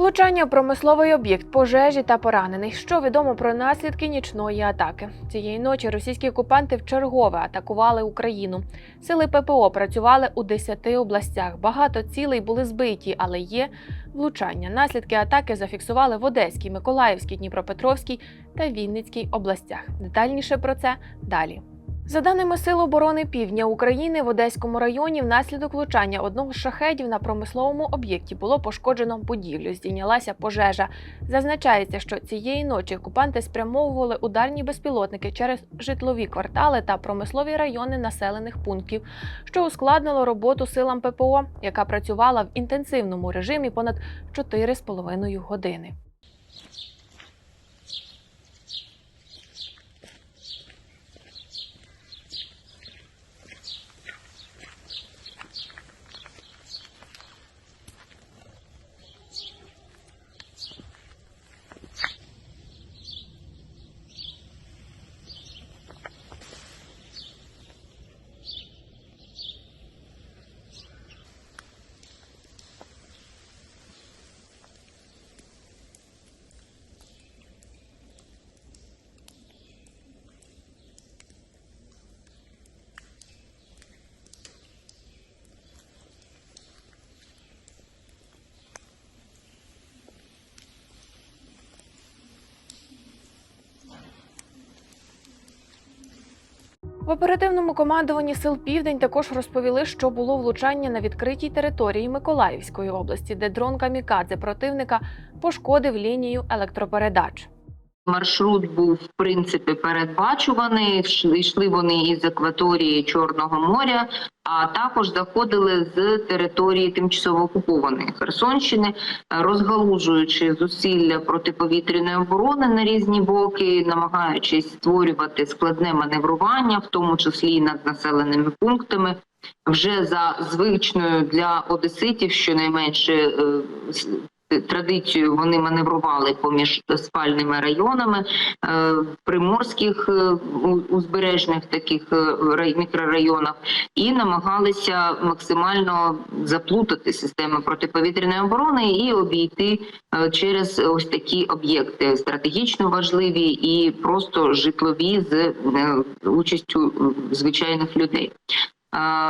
Влучання в промисловий об'єкт, пожежі та поранених. Що відомо про наслідки нічної атаки? Цієї ночі російські окупанти вчергове атакували Україну. Сили ППО працювали у 10 областях. Багато цілей були збиті, але є влучання. Наслідки атаки зафіксували в Одеській, Миколаївській, Дніпропетровській та Вінницькій областях. Детальніше про це далі. За даними Сил оборони Півдня України в Одеському районі, внаслідок влучання одного з шахедів на промисловому об'єкті було пошкоджено будівлю. Здійнялася пожежа. Зазначається, що цієї ночі окупанти спрямовували ударні безпілотники через житлові квартали та промислові райони населених пунктів, що ускладнило роботу силам ППО, яка працювала в інтенсивному режимі понад 4,5 години. В оперативному командуванні сил Південь також розповіли, що було влучання на відкритій території Миколаївської області, де дрон камікадзе противника пошкодив лінію електропередач. Маршрут був в принципі передбачуваний. Йшли- вони із акваторії Чорного моря, а також заходили з території тимчасово окупованої Херсонщини, розгалужуючи зусилля протиповітряної оборони на різні боки, намагаючись створювати складне маневрування, в тому числі і над населеними пунктами. Вже за звичною для одеситів, щонайменше е, традицією вони маневрували поміж спальними районами е, приморських е, узбережних таких е, рай- мікрорайонах і намагалися максимально заплутати системи протиповітряної оборони і обійти через ось такі об'єкти стратегічно важливі і просто житлові з участю звичайних людей.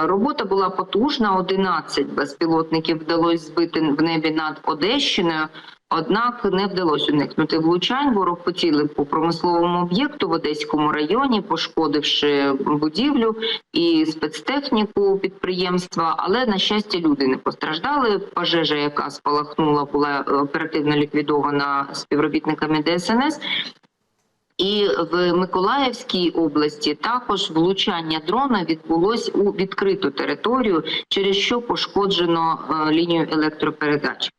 Робота була потужна. 11 безпілотників вдалося збити в небі над Одещиною. Однак не вдалося уникнути влучань. Ворог поцілив по промисловому об'єкту в Одеському районі, пошкодивши будівлю і спецтехніку підприємства. Але на щастя, люди не постраждали. Пожежа, яка спалахнула, була е, оперативно ліквідована співробітниками ДСНС. І в Миколаївській області також влучання дрона відбулось у відкриту територію, через що пошкоджено е, лінію електропередач.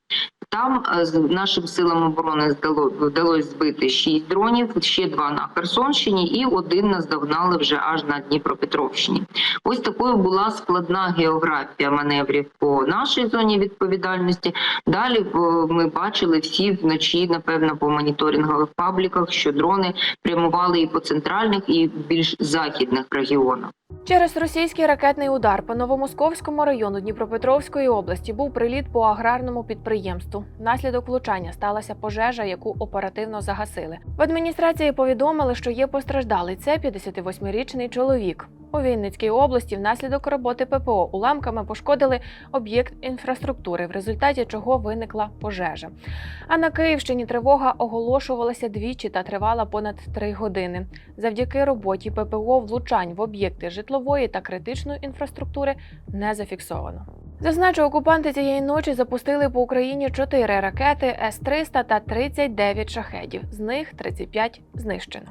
Там е, нашим силам оборони вдалося збити шість дронів, ще два на Херсонщині, і один наздогнали вже аж на Дніпропетровщині. Ось такою була складна географія маневрів по нашій зоні відповідальності. Далі е, ми бачили всі вночі, напевно, по моніторингових пабліках, що дрони прямували і по центральних, і більш західних регіонах. Через російський ракетний удар по Новомосковському району Дніпропетровської області був приліт по аграрному підприємству. Внаслідок влучання сталася пожежа, яку оперативно загасили. В адміністрації повідомили, що є постраждалий. Це 58-річний чоловік. У Вінницькій області внаслідок роботи ППО уламками пошкодили об'єкт інфраструктури, в результаті чого виникла пожежа. А на Київщині тривога оголошувалася двічі та тривала понад три години. Завдяки роботі ППО влучань в об'єкти житлової та критичної інфраструктури не зафіксовано. Зазначу, окупанти цієї ночі запустили по Україні 4 ракети С-300 та 39 шахедів. З них 35 знищено.